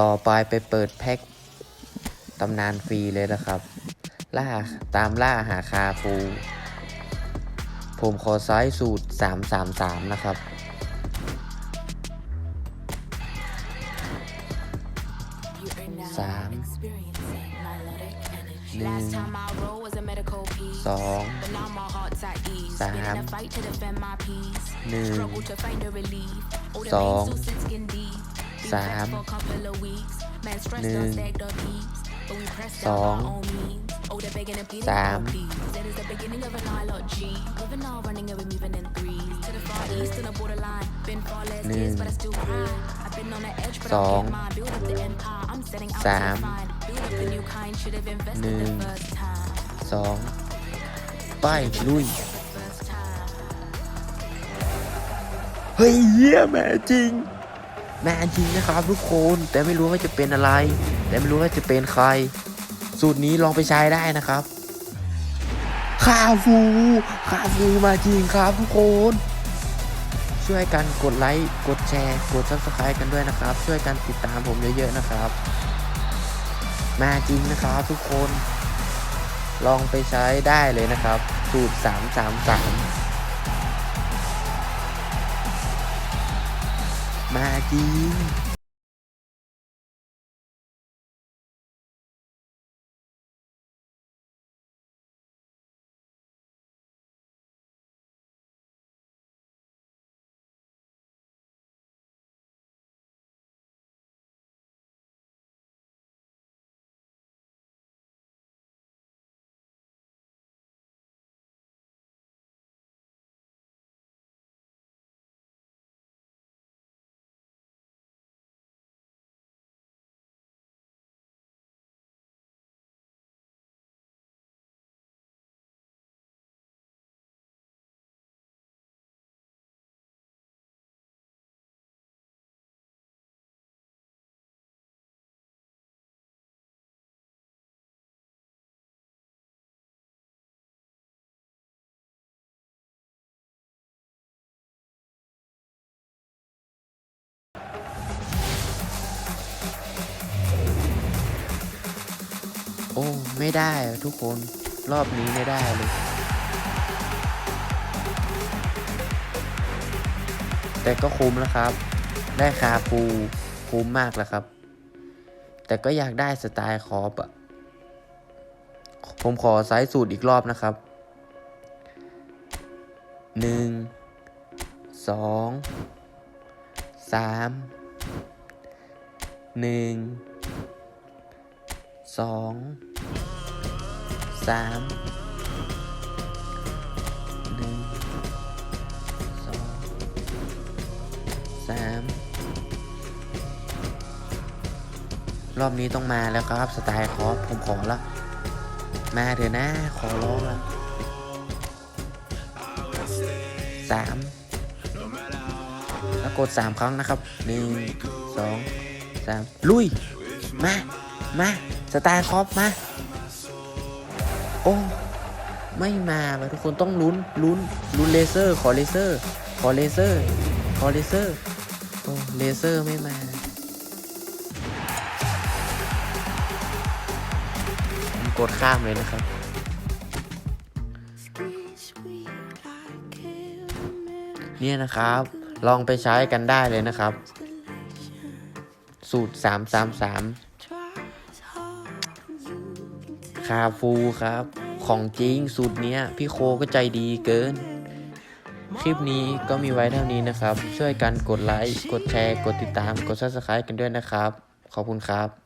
ต่อไปไปเปิดแพ็คตำนานฟรีเลยนะครับ ล่าตามล่าหาคาฟูผมขอไซส์สูตร 333 นะครับ สามหนึ่งสองสามหนึ่งสอง สามหนึ่งสองสามหนึ่งสองสามหนึ่งสองไปลุยเฮ้ยเยี่ยแม่จริง แม่จริงนะครับทุกคนแต่ไม่รู้ว่าจะเป็นอะไร แต่ไม่รู้ว่าจะเป็นใคร สูตรนี้ลองไปใช้ได้นะครับคาฟูคาฟูมาจริงครับทุกคน ช่วยกันกดไลค์กดแชร์ กด subscribe กันด้วยนะครับ ช่วยกันติดตามผมเยอะๆนะครับ มาจริงนะครับทุกคน ลองไปใช้ได้เลยนะครับ สูตร 333 มาจริง โอ้ ไม่ได้ทุกคนรอบนี้ไม่ได้เลย แต่ก็คุ้มแล้วครับ ได้คาฟูคุ้มมากแล้วครับ แต่ก็อยากได้สไตล์คอปอะผมขอไซส์สูตรอีกรอบนะครับ หนึ่ง สอง สาม หนึ่ง สองสามหนึ่งสองสามรอบนี้ต้องมาแล้วครับสไตล์คอปผมขอละมาเถอะนะ ขอร้องละสามแล้วกดสามครั้งนะครับหนึ่งสองสามลุย มา มาสไตล์คอปมา โอ้ ไม่มาทุกคนต้องลุ้นลุ้นลุ้นเลเซอร์ ขอเลเซอร์ ขอเลเซอร์ ขอเลเซอร์ โอ้ เลเซอร์ไม่มา ผมกดข้ามเลยนะครับเนี่ยนะครับ ลองไปใช้กันได้เลยนะครับ สูตร 333 คาฟูครับ ของจริงสูตรเนี้ย พี่โคก็ใจดีเกิน คลิปนี้ก็มีไว้เท่านี้นะครับ ช่วยกันกดไลค์ กดแชร์ กดติดตาม กด subscribe กันด้วยนะครับ ขอบคุณครับ